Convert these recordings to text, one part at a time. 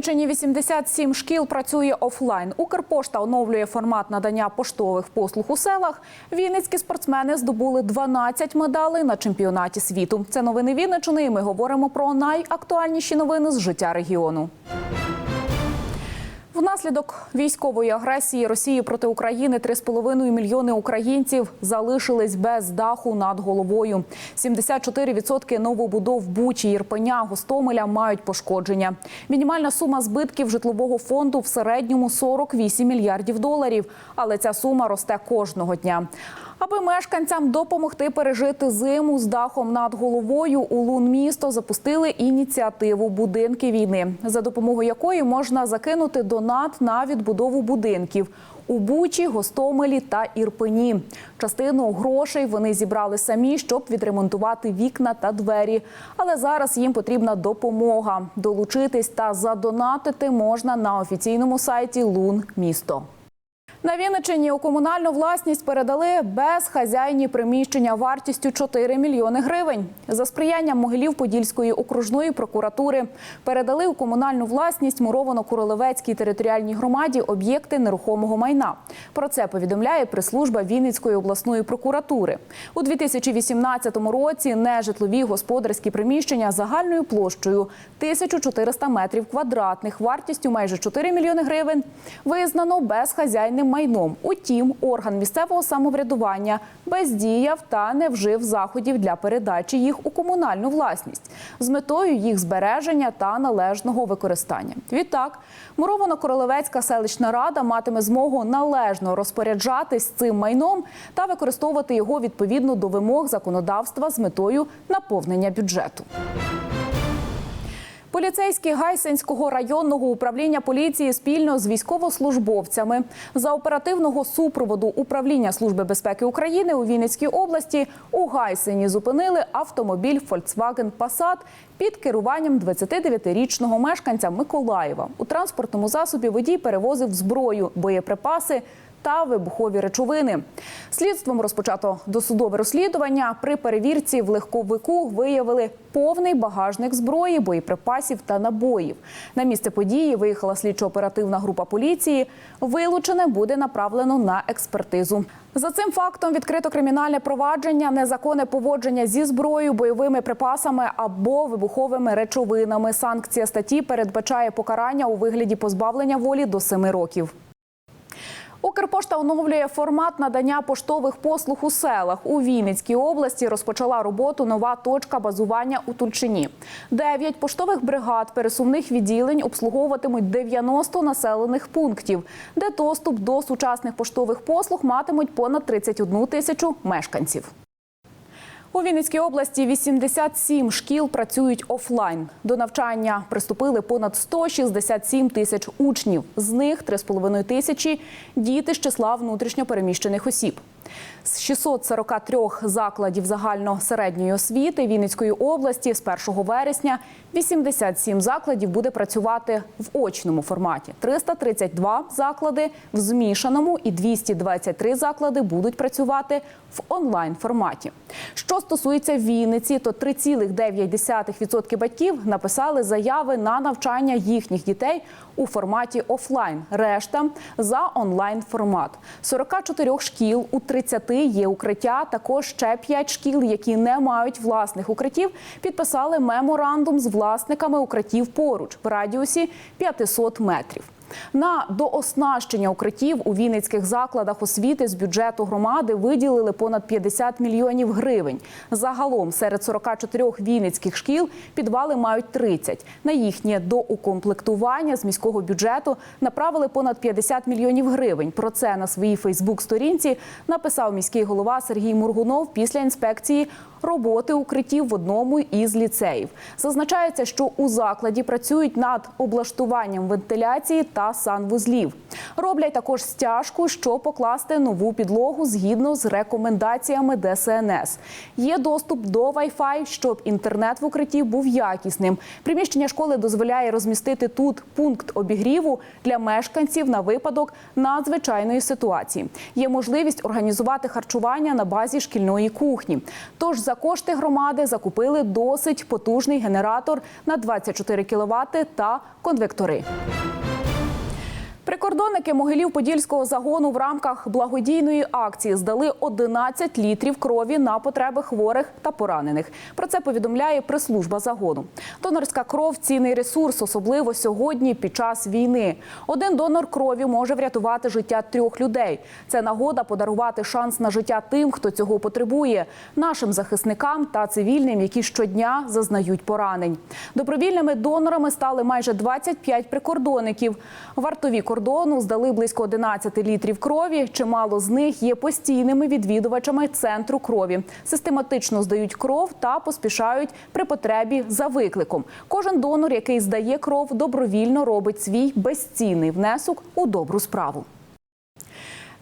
Вінниччині 87 шкіл працює офлайн. Укрпошта оновлює формат надання поштових послуг у селах. Вінницькі спортсмени здобули 12 медалей на чемпіонаті світу. Це новини Вінниччини. і Ми говоримо про найактуальніші новини з життя регіону. Внаслідок військової агресії Росії проти України 3,5 мільйони українців залишились без даху над головою. 74% новобудов Бучі, Ірпеня, Гостомеля мають пошкодження. Мінімальна сума збитків житлового фонду в середньому 48 мільярдів доларів. Але ця сума росте кожного дня. Аби мешканцям допомогти пережити зиму з дахом над головою, у Лун-місто запустили ініціативу Будинки війни, за допомогою якої можна закинути донат на відбудову будинків у Бучі, Гостомелі та Ірпені. Частину грошей вони зібрали самі, щоб відремонтувати вікна та двері. Але зараз їм потрібна допомога. Долучитись та задонатити можна на офіційному сайті Лун місто. На Вінниччині у комунальну власність передали безхазяйні приміщення вартістю 4 мільйони гривень. За сприянням могилів Подільської окружної прокуратури передали у комунальну власність Муровано-Куролевецькій територіальній громаді об'єкти нерухомого майна. Про це повідомляє прес-служба Вінницької обласної прокуратури. У 2018 році нежитлові господарські приміщення загальною площею 1400 метрів квадратних вартістю майже 4 мільйони гривень визнано безхазяйним майном. Утім, орган місцевого самоврядування бездіяв та не вжив заходів для передачі їх у комунальну власність з метою їх збереження та належного використання. Відтак, Муровано-Королевецька селищна рада матиме змогу належно розпоряджатись цим майном та використовувати його відповідно до вимог законодавства з метою наповнення бюджету. Поліцейські Гайсинського районного управління поліції спільно з військовослужбовцями за оперативного супроводу управління Служби безпеки України у Вінницькій області у Гайсині зупинили автомобіль Volkswagen Passat під керуванням 29-річного мешканця Миколаєва. У транспортному засобі водій перевозив зброю, боєприпаси та вибухові речовини. Слідством розпочато досудове розслідування. При перевірці в легковику виявили повний багажник зброї, боєприпасів та набоїв. На місце події виїхала слідчо-оперативна група поліції. Вилучене буде направлено на експертизу. За цим фактом відкрито кримінальне провадження, незаконне поводження зі зброєю, бойовими припасами або вибуховими речовинами. Санкція статті передбачає покарання у вигляді позбавлення волі до 7 років. Укрпошта оновлює формат надання поштових послуг у селах. У Вінницькій області розпочала роботу нова точка базування у Тульчині. Дев'ять поштових бригад пересувних відділень обслуговуватимуть 90 населених пунктів, де доступ до сучасних поштових послуг матимуть понад 31 тисячу мешканців. У Вінницькій області 87 шкіл працюють офлайн. До навчання приступили понад 167 тисяч учнів. З них 3,5 тисячі – діти з числа внутрішньопереміщених осіб. З 643 закладів загально-середньої освіти Вінницької області з 1 вересня 87 закладів буде працювати в очному форматі. 332 заклади в змішаному і 223 заклади будуть працювати в онлайн форматі. Що стосується Вінниці, то 3,9% батьків написали заяви на навчання їхніх дітей у форматі офлайн. Решта за онлайн формат. 44 шкіл у 30 є укриття. Також ще 5 шкіл, які не мають власних укриттів, підписали меморандум з власниками укриттів поруч в радіусі 500 метрів. На дооснащення укриттів у вінницьких закладах освіти з бюджету громади виділили понад 50 мільйонів гривень. Загалом серед 44 вінницьких шкіл підвали мають 30. На їхнє доукомплектування з міського бюджету направили понад 50 мільйонів гривень. Про це на своїй Фейсбук-сторінці написав міський голова Сергій Мургунов після інспекції роботи укриттів в одному із ліцеїв. Зазначається, що у закладі працюють над облаштуванням вентиляції та санвузлів. Роблять також стяжку, щоб покласти нову підлогу згідно з рекомендаціями ДСНС. Є доступ до Wi-Fi, щоб інтернет в укритті був якісним. Приміщення школи дозволяє розмістити тут пункт обігріву для мешканців на випадок надзвичайної ситуації. Є можливість організувати харчування на базі шкільної кухні. Тож за кошти громади закупили досить потужний генератор на 24 кВт та конвектори. Прикордонники Могилів-Подільського загону в рамках благодійної акції здали 11 літрів крові на потреби хворих та поранених. Про це повідомляє прес-служба загону. Донорська кров цінний ресурс, особливо сьогодні під час війни. Один донор крові може врятувати життя трьох людей. Це нагода подарувати шанс на життя тим, хто цього потребує, нашим захисникам та цивільним, які щодня зазнають поранень. Добровільними донорами стали майже 25 прикордонників. Вартові кордону здали близько 11 літрів крові. Чимало з них є постійними відвідувачами центру крові. Систематично здають кров та поспішають при потребі за викликом. Кожен донор, який здає кров, добровільно робить свій безцінний внесок у добру справу.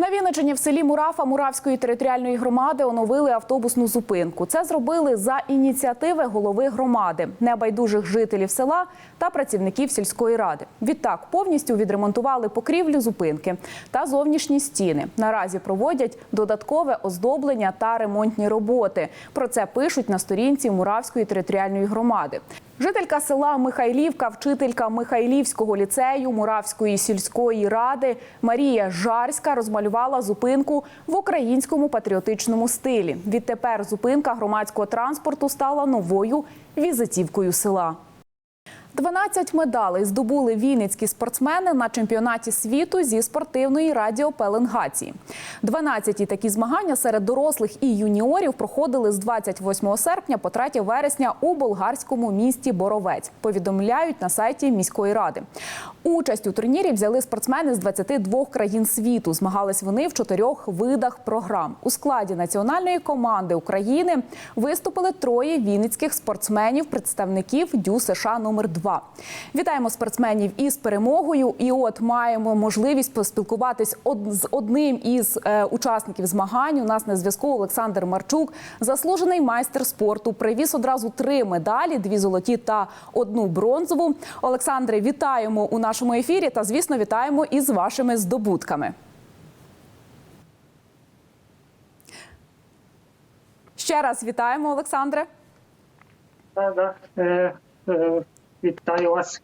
На Вінничині в селі Мурафа Муравської територіальної громади оновили автобусну зупинку. Це зробили за ініціативи голови громади, небайдужих жителів села та працівників сільської ради. Відтак повністю відремонтували покрівлю зупинки та зовнішні стіни. Наразі проводять додаткове оздоблення та ремонтні роботи. Про це пишуть на сторінці Муравської територіальної громади. Жителька села Михайлівка, вчителька Михайлівського ліцею Муравської сільської ради Марія Жарська розмалювала зупинку в українському патріотичному стилі. Відтепер зупинка громадського транспорту стала новою візитівкою села. 12 медалей здобули вінницькі спортсмени на чемпіонаті світу зі спортивної радіопеленгації. 12 такі змагання серед дорослих і юніорів проходили з 28 серпня по 3 вересня у болгарському місті Боровець. Повідомляють на сайті міської ради. Участь у турнірі взяли спортсмени з 22 країн світу. Змагались вони в чотирьох видах програм. У складі національної команди України виступили троє вінницьких спортсменів, представників ДЮ США номер 2 Вітаємо спортсменів із перемогою. І от маємо можливість поспілкуватись з одним із е, учасників змагань. У нас на зв'язку Олександр Марчук, заслужений майстер спорту. Привіз одразу три медалі: дві золоті та одну бронзову. Олександре, вітаємо у нашому ефірі та, звісно, вітаємо із вашими здобутками. Ще раз вітаємо, Олександре. Да, да. Вітаю вас.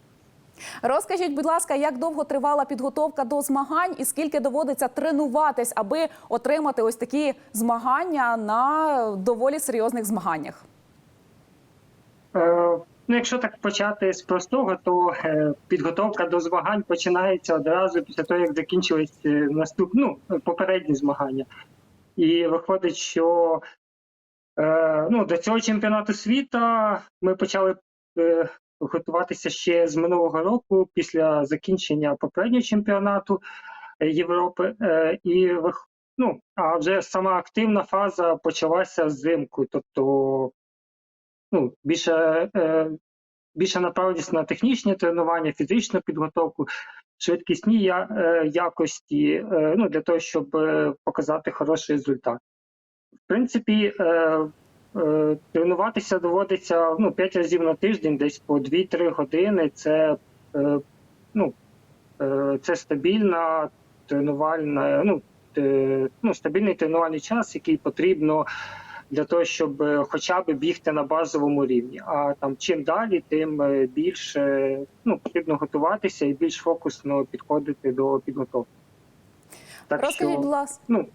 Розкажіть, будь ласка, як довго тривала підготовка до змагань і скільки доводиться тренуватись, аби отримати ось такі змагання на доволі серйозних змаганнях? Е, ну, якщо так почати з простого, то е, підготовка до змагань починається одразу після того, як закінчились е, наступ, ну, попередні змагання. І виходить, що е, ну, до цього чемпіонату світу ми почали готуватися ще з минулого року після закінчення попереднього чемпіонату е, Європи. Е, і ну, а вже сама активна фаза почалася взимку. Тобто ну, більше, е, більше направленість на технічні тренування, фізичну підготовку, швидкісні якості, ну, для того, щоб показати хороший результат. В принципі, тренуватися доводиться ну, 5 разів на тиждень, десь по 2-3 години. Це, е, ну, е, це стабільна тренувальна, ну, е, ну, стабільний тренувальний час, який потрібно для того, щоб е, хоча б бігти на базовому рівні. А там чим далі, тим е, більше ну, потрібно готуватися і більш фокусно підходити до підготовки. Так Розкажіть, будь ласка. ну,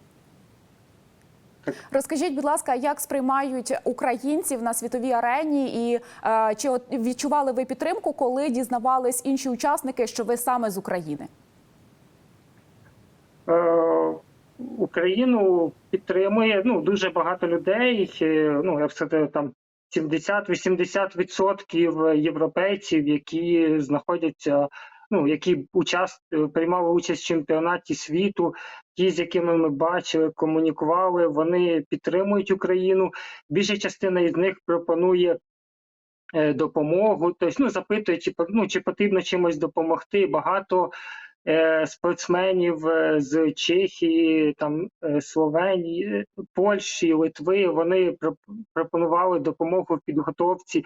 Розкажіть, будь ласка, як сприймають українців на світовій арені, і е, чи відчували ви підтримку, коли дізнавались інші учасники, що ви саме з України? е, Україну підтримує ну, дуже багато людей. е, Ну, я сказав, там 70-80% європейців, які знаходяться, ну, які участ... приймали участь в чемпіонаті світу, ті, з якими ми бачили, комунікували, вони підтримують Україну. Більша частина із них пропонує е, допомогу, тобто ну, запитує, чи, ну, чи потрібно чимось допомогти. Багато е, спортсменів е, з Чехії, там е, Словенії, Польщі, Литви. Вони про- пропонували допомогу в підготовці.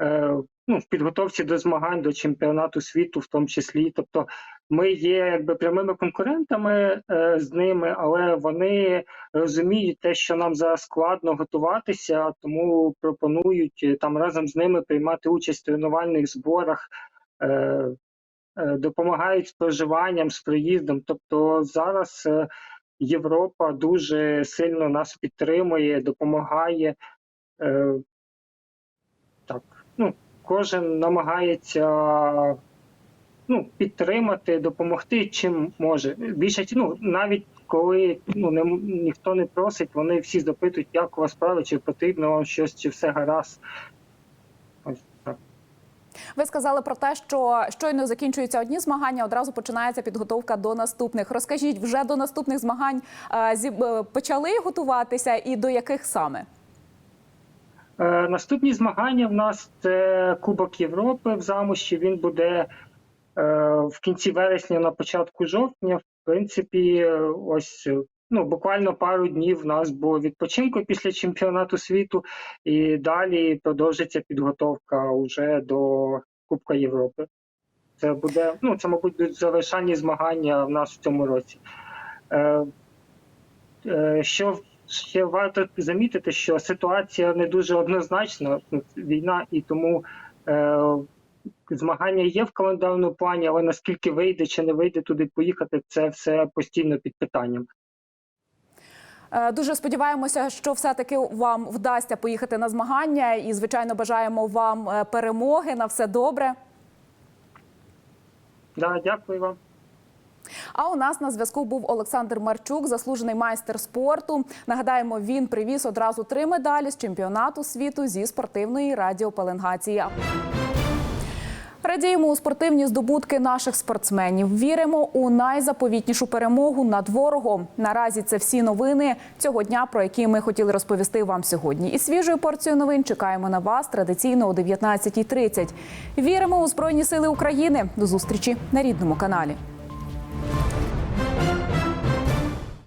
Е, Ну, в підготовці до змагань до чемпіонату світу, в тому числі. Тобто, ми є якби прямими конкурентами е, з ними, але вони розуміють те, що нам зараз складно готуватися, тому пропонують е, там разом з ними приймати участь в тренувальних зборах, допомагають з проживанням, з приїздом. Тобто зараз Європа дуже сильно нас підтримує, допомагає. Так, ну, кожен намагається ну, підтримати, допомогти чим може. Більше ну, навіть коли ну, не, ніхто не просить, вони всі запитують, як у вас справи, чи потрібно вам щось, чи все гаразд. Ось так. Ви сказали про те, що щойно закінчуються одні змагання, одразу починається підготовка до наступних. Розкажіть, вже до наступних змагань е, зі- е, почали готуватися і до яких саме? Е, наступні змагання в нас це Кубок Європи в Замощі. Він буде е, в кінці вересня, на початку жовтня. В принципі, ось ну, буквально пару днів в нас було відпочинку після чемпіонату світу, і далі продовжиться підготовка уже до Кубка Європи. Це буде, ну, це, мабуть, завершальні змагання в нас в цьому році. Е, що ще варто замітити, що ситуація не дуже однозначна, війна, і тому е, змагання є в календарному плані, але наскільки вийде чи не вийде туди поїхати, це все постійно під питанням. Е, Дуже сподіваємося, що все-таки вам вдасться поїхати на змагання, і звичайно бажаємо вам е, перемоги на все добре. Да, дякую вам. А у нас на зв'язку був Олександр Марчук, заслужений майстер спорту. Нагадаємо, він привіз одразу три медалі з чемпіонату світу зі спортивної радіопеленгації. Радіємо у спортивні здобутки наших спортсменів. Віримо у найзаповітнішу перемогу над ворогом. Наразі це всі новини цього дня, про які ми хотіли розповісти вам сьогодні. І свіжою порцією новин чекаємо на вас традиційно о 19.30. Віримо у Збройні Сили України. До зустрічі на рідному каналі.